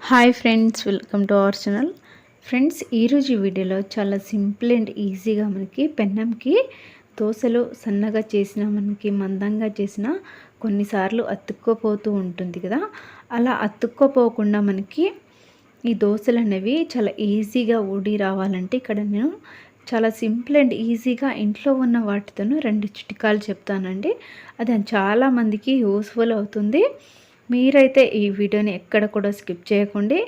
Hi friends welcome to our channel friends ఈరోజు వీడియోలో చాలా సింపుల్ అండ్ ఈజీగా మనకి పెన్నంకి దోశలు సన్నగా చేసిన మనకి మందంగా చేసిన కొన్నిసార్లు అతుక్కోపోతూ ఉంటుంది కదా. అలా అతుక్కోపోకుండా మనకి ఈ దోశలు అనేవి చాలా ఈజీగా ఊడి రావాలంటే ఇక్కడ నేను చాలా సింపుల్ అండ్ ఈజీగా ఇంట్లో ఉన్న వాటితోనూ రెండు చిట్కాలు చెప్తానండి. అది చాలామందికి యూస్ఫుల్ అవుతుంది. మీరైతే ఈ వీడియోని ఎక్కడ కూడా స్కిప్ చేయకండి.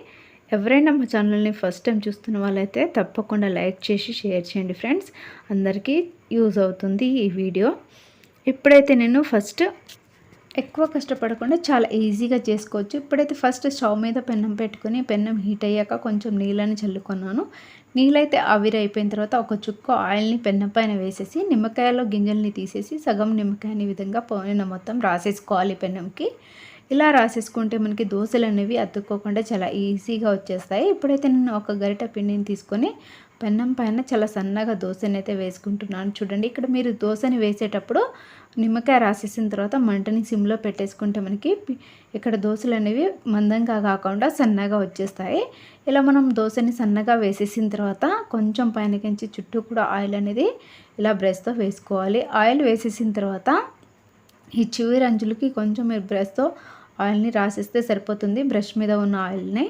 ఎవరైనా మా ఛానల్ని ఫస్ట్ టైం చూస్తున్న వాళ్ళైతే తప్పకుండా లైక్ చేసి షేర్ చేయండి ఫ్రెండ్స్. అందరికీ యూజ్ అవుతుంది ఈ వీడియో. ఇప్పుడైతే నేను ఫస్ట్ ఎక్కువ కష్టపడకుండా చాలా ఈజీగా చేసుకోవచ్చు. ఇప్పుడైతే ఫస్ట్ స్టవ్ మీద పెన్నం పెట్టుకుని పెన్నం హీట్ అయ్యాక కొంచెం నీళ్ళని చల్లుకున్నాను. నీళ్ళైతే ఆవిరి అయిపోయిన తర్వాత ఒక చుక్క ఆయిల్ని పెన్నం పైన వేసేసి నిమ్మకాయలో గింజల్ని తీసేసి సగం నిమ్మకాయని విధంగా పోయిన మొత్తం రాసేసుకోవాలి పెన్నంకి. ఇలా రాసేసుకుంటే మనకి దోశలు అనేవి అతుక్కోకుండా చాలా ఈజీగా వచ్చేస్తాయి. ఇప్పుడైతే నేను ఒక గరిట పిండిని తీసుకొని పెన్నం పైన చాలా సన్నగా దోశని అయితే వేసుకుంటున్నాను. చూడండి ఇక్కడ మీరు దోశని వేసేటప్పుడు నిమ్మకాయ రాసేసిన తర్వాత మంటని సిమ్లో పెట్టేసుకుంటే మనకి ఇక్కడ దోశలు అనేవి మందంగా కాకుండా సన్నగా వచ్చేస్తాయి. ఇలా మనం దోశని సన్నగా వేసేసిన తర్వాత కొంచెం పైనకించి చుట్టూ కూడా ఆయిల్ అనేది ఇలా బ్రష్తో వేసుకోవాలి. ఆయిల్ వేసేసిన తర్వాత ఈ చివరి అంచులకి కొంచెం మీరు బ్రష్తో ఆయిల్ని రాసిస్తే సరిపోతుంది బ్రష్ మీద ఉన్న ఆయిల్ని.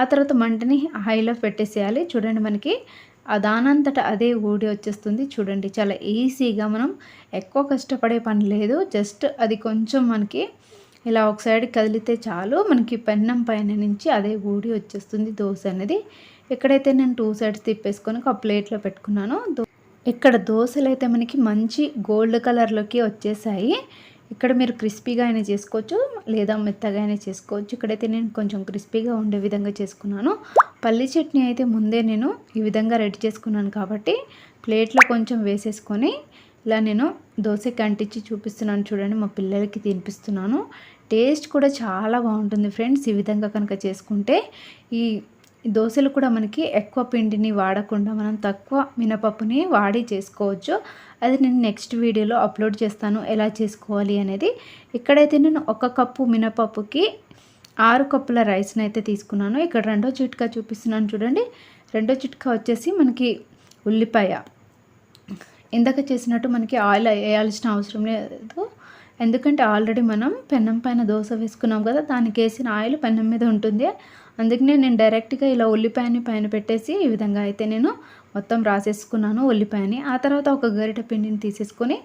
ఆ తర్వాత మంటని హైలో పెట్టేసేయాలి. చూడండి మనకి దానంతట అదే ఊడి వచ్చేస్తుంది చూడండి. చాలా ఈజీగా మనం ఎక్కువ కష్టపడే పని లేదు. జస్ట్ అది కొంచెం మనకి ఇలా ఒక సైడ్ కదిలితే చాలు. మనకి పెన్నం పైన నుంచి అదే ఊడి వచ్చేస్తుంది దోశ అనేది. ఎక్కడైతే నేను టూ సైడ్స్ తిప్పేసుకొని ఒక ప్లేట్లో పెట్టుకున్నాను ఇక్కడ దోశలు అయితే మనకి మంచి గోల్డ్ కలర్లోకి వచ్చేసాయి. ఇక్కడ మీరు క్రిస్పీగా అయినా చేసుకోవచ్చు లేదా మెత్తగా అయినా చేసుకోవచ్చు. ఇక్కడైతే నేను కొంచెం క్రిస్పీగా ఉండే విధంగా చేసుకున్నాను. పల్లి చట్నీ అయితే ముందే నేను ఈ విధంగా రెడీ చేసుకున్నాను కాబట్టి ప్లేట్లో కొంచెం వేసేసుకొని ఇలా నేను దోశకి అంటించి చూపిస్తున్నాను చూడండి మా పిల్లలకి తినిపిస్తున్నాను. టేస్ట్ కూడా చాలా బాగుంటుంది ఫ్రెండ్స్ ఈ విధంగా కనుక చేసుకుంటే. ఈ దోశలు కూడా మనకి ఎక్కువ పిండిని వాడకుండా మనం తక్కువ మినపప్పుని వాడి చేసుకోవచ్చు. అది నేను నెక్స్ట్ వీడియోలో అప్లోడ్ చేస్తాను ఎలా చేసుకోవాలి అనేది. ఇక్కడైతే నేను ఒక కప్పు మినపప్పుకి ఆరు కప్పుల రైస్ని అయితే తీసుకున్నాను. ఇక్కడ రెండో చిట్కా చూపిస్తున్నాను చూడండి. రెండో చిట్కా వచ్చేసి మనకి ఉల్లిపాయ. ఇందాక చేసినట్టు మనకి ఆయిల్ వేయాల్సిన అవసరం లేదు. ఎందుకంటే ఆల్రెడీ మనం పెన్నం పైన దోశ వేసుకున్నాం కదా దానికి వేసిన ఆయిల్ పెన్నం మీద ఉంటుంది. అందుకనే నేను డైరెక్ట్గా ఇలా ఉల్లిపాయని పైన పెట్టేసి ఈ విధంగా అయితే నేను మొత్తం రాసేసుకున్నాను ఉల్లిపాయని. ఆ తర్వాత ఒక గరిట పిండిని తీసేసుకొని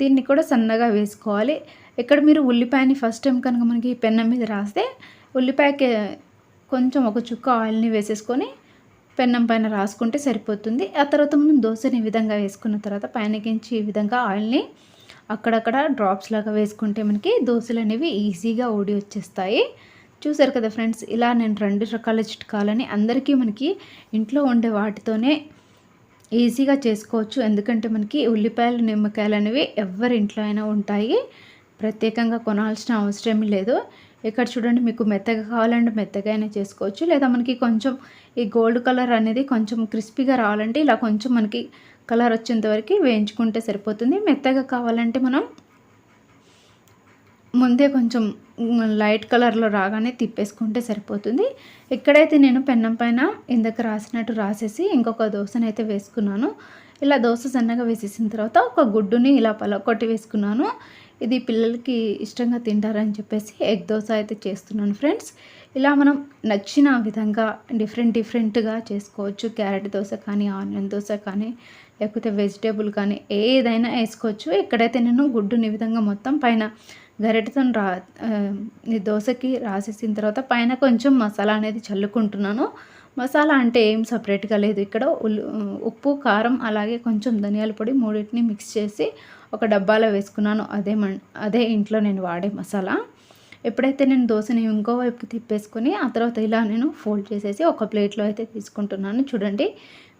దీన్ని కూడా సన్నగా వేసుకోవాలి. ఇక్కడ మీరు ఉల్లిపాయని ఫస్ట్ టైం కనుక మనకి పెన్నం మీద రాస్తే ఉల్లిపాయకి కొంచెం ఒక చుక్క ఆయిల్ని వేసేసుకొని పెన్నం పైన రాసుకుంటే సరిపోతుంది. ఆ తర్వాత మనం దోశని ఈ విధంగా వేసుకున్న తర్వాత పైనకించి ఈ విధంగా ఆయిల్ని అక్కడక్కడ డ్రాప్స్ లాగా వేసుకుంటే మనకి దోశలు అనేవి ఈజీగా ఓడి వచ్చేస్తాయి. చూసారు కదా ఫ్రెండ్స్ ఇలా నేను రెండు రకాల చిట్కాలని అందరికీ మనకి ఇంట్లో ఉండే వాటితోనే ఈజీగా చేసుకోవచ్చు. ఎందుకంటే మనకి ఉల్లిపాయలు నిమ్మకాయలు అనేవి ఎవరింట్లో అయినా ఉంటాయి. ప్రత్యేకంగా కొనాల్సిన అవసరం లేదు. ఇక్కడ చూడండి మీకు మెత్తగా కావాలంటే మెత్తగా అయినా చేసుకోవచ్చు. లేదా మనకి కొంచెం ఈ గోల్డ్ కలర్ అనేది కొంచెం క్రిస్పీగా రావాలంటే ఇలా కొంచెం మనకి కలర్ వచ్చేంత వరకు వేయించుకుంటే సరిపోతుంది. మెత్తగా కావాలంటే మనం ముందే కొంచెం లైట్ కలర్లో రాగానే తిప్పేసుకుంటే సరిపోతుంది. ఎక్కడైతే నేను పెన్నం పైన ఇందాక రాసినట్టు రాసేసి ఇంకొక దోశనైతే అయితే వేసుకున్నాను. ఇలా దోశ సన్నగా వేసేసిన తర్వాత ఒక గుడ్డుని ఇలా పల కొట్టి వేసుకున్నాను. ఇది పిల్లలకి ఇష్టంగా తింటారని చెప్పేసి ఎగ్ దోశ అయితే చేస్తున్నాను ఫ్రెండ్స్. ఇలా మనం నచ్చిన విధంగా డిఫరెంట్ డిఫరెంట్గా చేసుకోవచ్చు. క్యారెట్ దోశ కానీ ఆనియన్ దోశ కానీ లేకపోతే వెజిటేబుల్ కానీ ఏదైనా వేసుకోవచ్చు. ఎక్కడైతే నేను గుడ్డుని విధంగా మొత్తం పైన గరిటతో రా దోశకి రాసేసిన తర్వాత పైన కొంచెం మసాలా అనేది చల్లుకుంటున్నాను. మసాలా అంటే ఏం సపరేట్గా లేదు. ఇక్కడ ఉప్పు కారం అలాగే కొంచెం ధనియాల పొడి మూడింటిని మిక్స్ చేసి ఒక డబ్బాలో వేసుకున్నాను. అదే మన్ అదే ఇంట్లో నేను వాడే మసాలా. ఎప్పుడైతే నేను దోశని ఇంకో వైపుకి తిప్పేసుకొని ఆ తర్వాత ఇలా నేను ఫోల్డ్ చేసేసి ఒక ప్లేట్లో అయితే తీసుకుంటున్నాను. చూడండి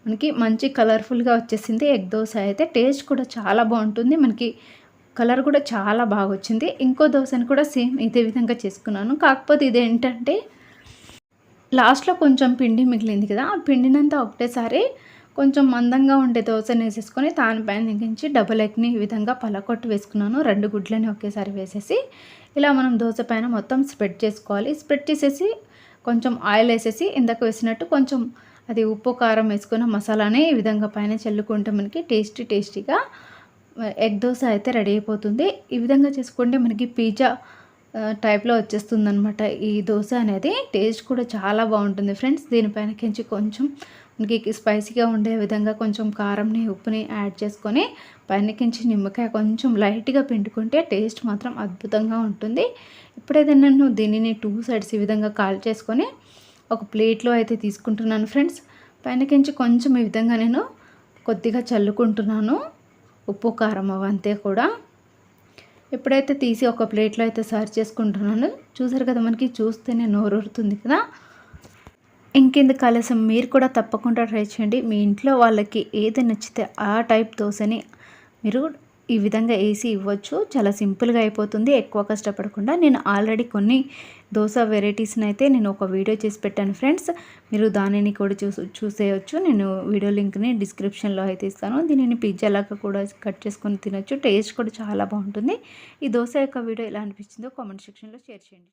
మనకి మంచి కలర్ఫుల్గా వచ్చేసింది. ఎగ్ దోశ అయితే టేస్ట్ కూడా చాలా బాగుంటుంది. మనకి కలర్ కూడా చాలా బాగా వచ్చింది ఇంకో దోశని కూడా సేమ్ ఇదే విధంగా చేసుకున్నాను. కాకపోతే ఇదేంటంటే లాస్ట్లో కొంచెం పిండి మిగిలింది కదా ఆ పిండినంతా ఒకటేసారి కొంచెం మందంగా ఉండే దోశని వేసేసుకొని దానిపైన దిగించి డబుల్ ఎగ్ని ఈ విధంగా పలకొట్టు వేసుకున్నాను. రెండు గుడ్లని ఒకేసారి వేసేసి ఇలా మనం దోశ పైన మొత్తం స్ప్రెడ్ చేసుకోవాలి. స్ప్రెడ్ చేసేసి కొంచెం ఆయిల్ వేసేసి ఇందాక వేసినట్టు కొంచెం అది ఉప్పు కారం వేసుకున్న మసాలానే ఈ విధంగా పైన చల్లుకుంటే మనకి టేస్టీ టేస్టీగా ఎగ్ దోశ అయితే రెడీ అయిపోతుంది. ఈ విధంగా చేసుకుంటే మనకి పిజ్జా టైప్లో వచ్చేస్తుంది అనమాట ఈ దోశ అనేది టేస్ట్ కూడా చాలా బాగుంటుంది ఫ్రెండ్స్. దీనిపైన కించి కొంచెం మనకి స్పైసీగా ఉండే విధంగా కొంచెం కారంని ఉప్పుని యాడ్ చేసుకొని పైనకించి నిమ్మకాయ కొంచెం లైట్గా పిండుకుంటే టేస్ట్ మాత్రం అద్భుతంగా ఉంటుంది. ఇప్పుడైతే నేను దీనిని టూ సైడ్స్ ఈ విధంగా కాల్ చేసుకొని ఒక ప్లేట్లో అయితే తీసుకుంటున్నాను ఫ్రెండ్స్. పైనకించి కొంచెం ఈ విధంగా నేను కొద్దిగా చల్లుకుంటున్నాను. ఉప్పు కారం అవంతే కూడా. ఎప్పుడైతే తీసి ఒక ప్లేట్లో అయితే సర్వ్ చేసుకుంటున్నాను చూసారు కదా మనకి చూస్తేనే నోరూరుతుంది కదా. ఇంకెందుకు ఆలస్యం? మీరు కూడా తప్పకుండా ట్రై చేయండి. మీ ఇంట్లో వాళ్ళకి ఏది నచ్చితే ఆ టైప్ దోశని మీరు ఈ విధంగా వేసి ఇవ్వచ్చు. చాలా సింపుల్గా అయిపోతుంది. ఎక్కువ కష్టపడకుండా. నేను ఆల్రెడీ కొన్ని దోశ వెరైటీస్ని అయితే నేను ఒక వీడియో చేసి పెట్టాను ఫ్రెండ్స్. మీరు దానిని కూడా చూసి చూసేయచ్చు. నేను వీడియో లింక్ని డిస్క్రిప్షన్లో అయితే ఇస్తాను. దీనిని పిజ్జా లాగా కూడా కట్ చేసుకొని తినొచ్చు. టేస్ట్ కూడా చాలా బాగుంటుంది. ఈ దోశ యొక్క వీడియో ఎలా అనిపించిందో కామెంట్ సెక్షన్లో షేర్ చేయండి.